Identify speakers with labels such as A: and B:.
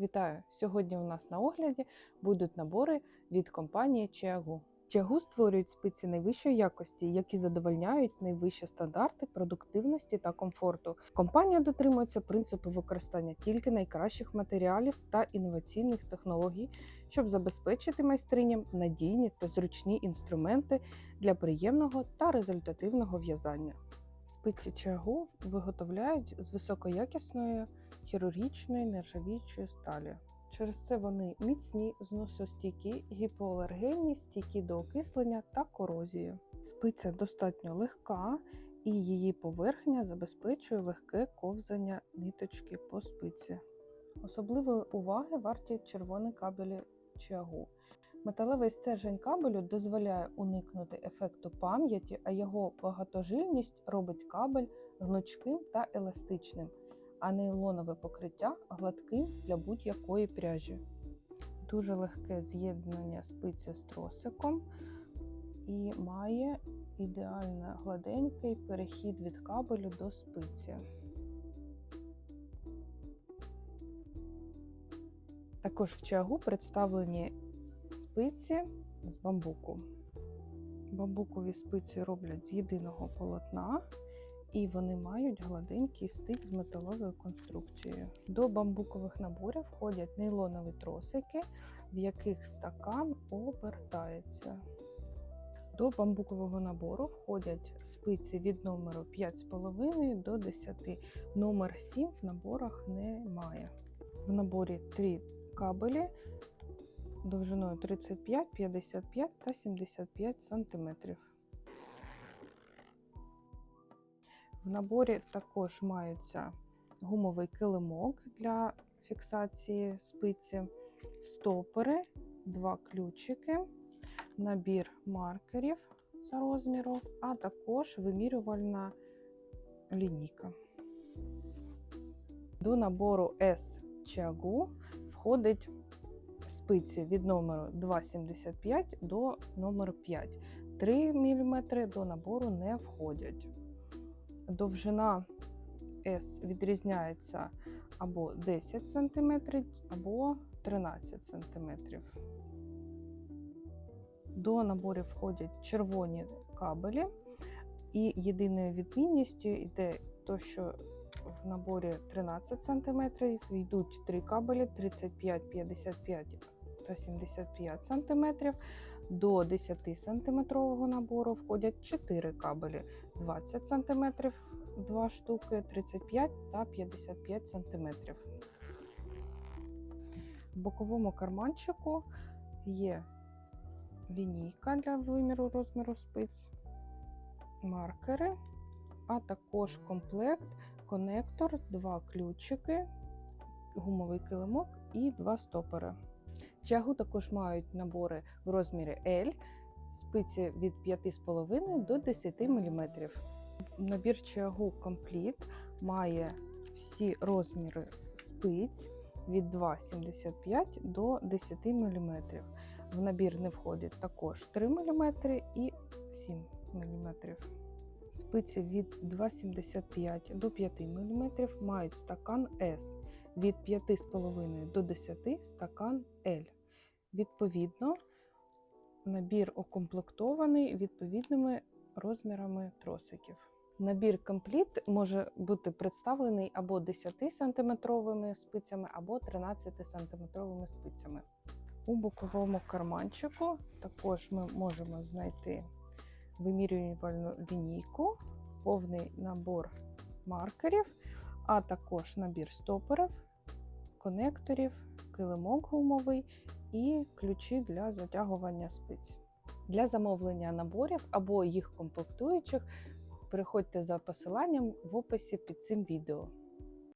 A: Вітаю! Сьогодні у нас на огляді будуть набори від компанії Чиагу. Чиагу створюють спиці найвищої якості, які задовольняють найвищі стандарти продуктивності та комфорту. Компанія дотримується принципу використання тільки найкращих матеріалів та інноваційних технологій, щоб забезпечити майстриням надійні та зручні інструменти для приємного та результативного в'язання. Спиці Чиагу виготовляють з високоякісної хірургічної нержавіючої сталі. Через це вони міцні, зносостійкі, гіпоалергенні, стійкі до окислення та корозії. Спиця достатньо легка і її поверхня забезпечує легке ковзання ниточки по спиці. Особливої уваги варті червоні кабелі чагу. Металевий стержень кабелю дозволяє уникнути ефекту пам'яті, а його багатожильність робить кабель гнучким та еластичним а нейлонове покриття гладким для будь-якої пряжі. Дуже легке з'єднання спиці з тросиком і має ідеально гладенький перехід від кабелю до спиці. Також в чагу представлені спиці з бамбуку. Бамбукові спиці роблять з єдиного полотна і вони мають гладенький стик з металовою конструкцією. До бамбукових наборів входять нейлонові тросики, в яких стакан обертається. До бамбукового набору входять спиці від номеру 5,5 до 10. Номер 7 в наборах немає. В наборі 3 кабелі довжиною 35, 55 та 75 см. В наборі також маються гумовий килимок для фіксації спиці, стопори, два ключики, набір маркерів за розміром, а також вимірювальна лінійка. До набору S Chiagu входить спиці від номеру 2,75 до номеру 5. 3 мм до набору не входять довжина S відрізняється або 10 см, або 13 см. До наборів входять червоні кабелі, і єдиною відмінністю йде то, що в наборі 13 см йдуть три кабелі 35, 55 та 75 см. До 10 сантиметрового набору входять 4 кабелі 20 см, 2 штуки, 35 та 55 см. В боковому карманчику є лінійка для виміру розміру спиць, маркери, а також комплект, конектор, два ключики, гумовий килимок і два стопори. Чагу також мають набори в розмірі L, спиці від 5,5 до 10 мм. Набір Чагу Complete має всі розміри спиць від 2,75 до 10 мм. В набір не входить також 3 мм і 7 мм. Спиці від 2,75 до 5 мм мають стакан S, від 5,5 до 10 стакан L. Відповідно, набір укомплектований відповідними розмірами тросиків. Набір компліт може бути представлений або 10-сантиметровими спицями, або 13-сантиметровими спицями. У боковому карманчику також ми можемо знайти вимірювальну лінійку, повний набор маркерів, а також набір стоперів, конекторів, килимок гумовий і ключі для затягування спиць. Для замовлення наборів або їх комплектуючих переходьте за посиланням в описі під цим відео.